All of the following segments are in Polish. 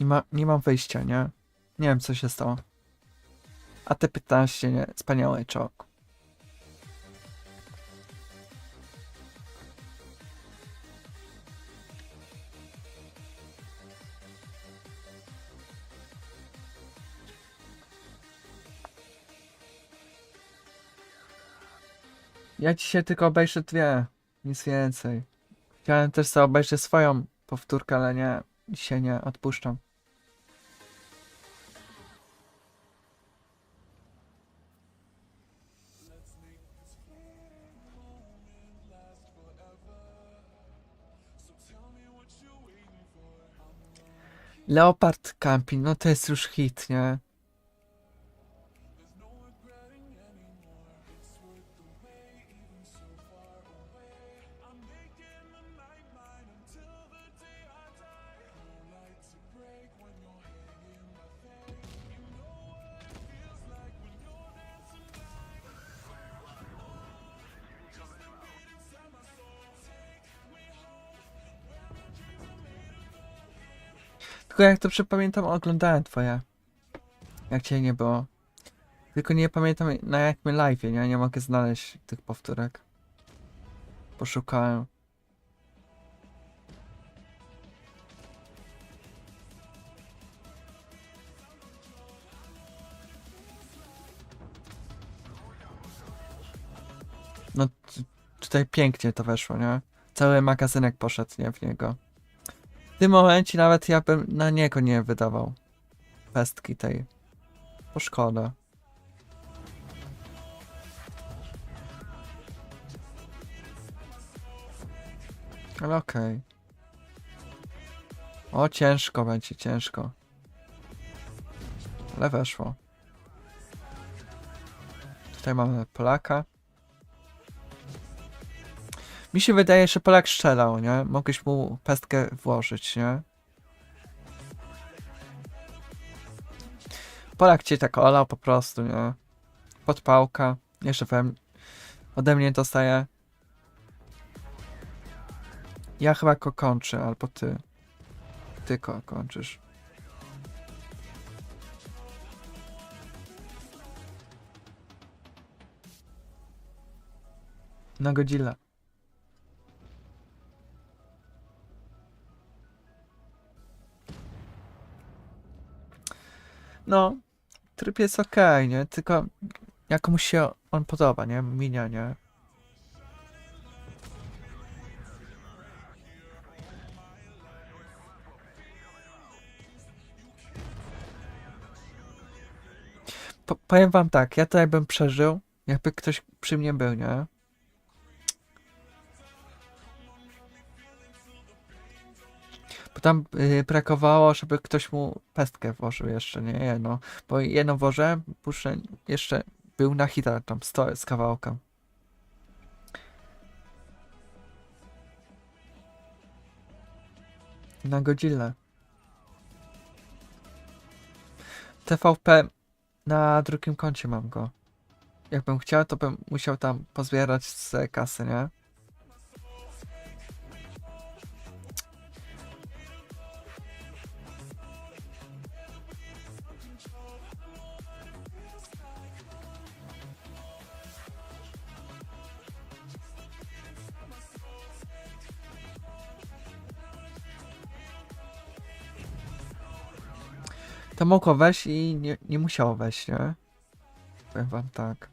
Nie, ma, nie mam wyjścia, nie? Nie wiem, co się stało. A te 15, nie? Wspaniały czołg. Ja dzisiaj tylko obejrzę dwie, nic więcej. Chciałem też sobie obejrzeć swoją powtórkę, ale nie, dzisiaj nie, odpuszczam. Leopard Camping, no to jest już hit, nie? Tylko jak to pamiętam, oglądałem twoje. Jak cię nie było. Tylko nie pamiętam na jakim live, nie? Nie mogę znaleźć tych powtórek. Poszukałem. No tutaj pięknie to weszło, nie? Cały magazynek poszedł, nie? W niego. W tym momencie nawet ja bym na niego nie wydawał pestki tej. Bo szkoda. Ale okej. O, ciężko będzie, ciężko. Ale weszło. Tutaj mamy Polaka. Mi się wydaje, że Polak strzelał, nie? Mogłeś mu pestkę włożyć, nie? Polak cię tak olał po prostu, nie? Podpałka. Jeszcze we ode mnie dostaje. Ja chyba go kończę, albo ty. Ty ko kończysz. Na Godzilla. No, tryb jest okej, nie? Tylko jak mu się on podoba, nie? Minia, nie? Po, powiem wam tak, ja to jakbym przeżył, jakby ktoś przy mnie był, nie? Bo tam y, brakowało, żeby ktoś mu pestkę włożył jeszcze, nie jedno. Bo jedno włożyłem, puszczę, jeszcze był na hita tam sto z kawałkiem. Na Godzilla. TVP na drugim koncie mam go. Jakbym chciał, to bym musiał tam pozbierać z kasy, nie? To mogło wejść i nie, nie musiało wejść, nie? Powiem wam tak.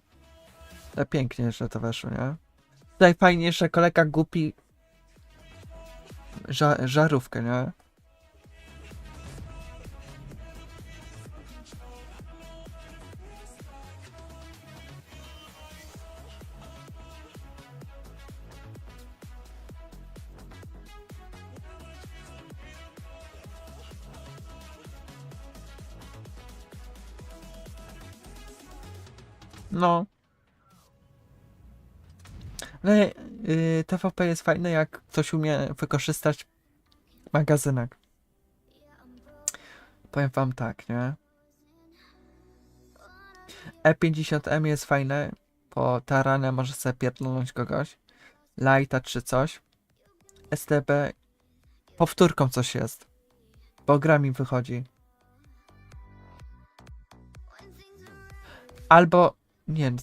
Ale pięknie, że to weszło, nie? Tutaj fajnie, że kolega głupi ża żarówkę, nie? No. Ale yy, TVP jest fajne, jak ktoś umie wykorzystać magazynek. Powiem wam tak, nie? E50M jest fajne, po taranę może sobie pierdolnąć kogoś. Lighta czy coś. STB powtórką coś jest. Bo gra mi wychodzi. Albo... Nie,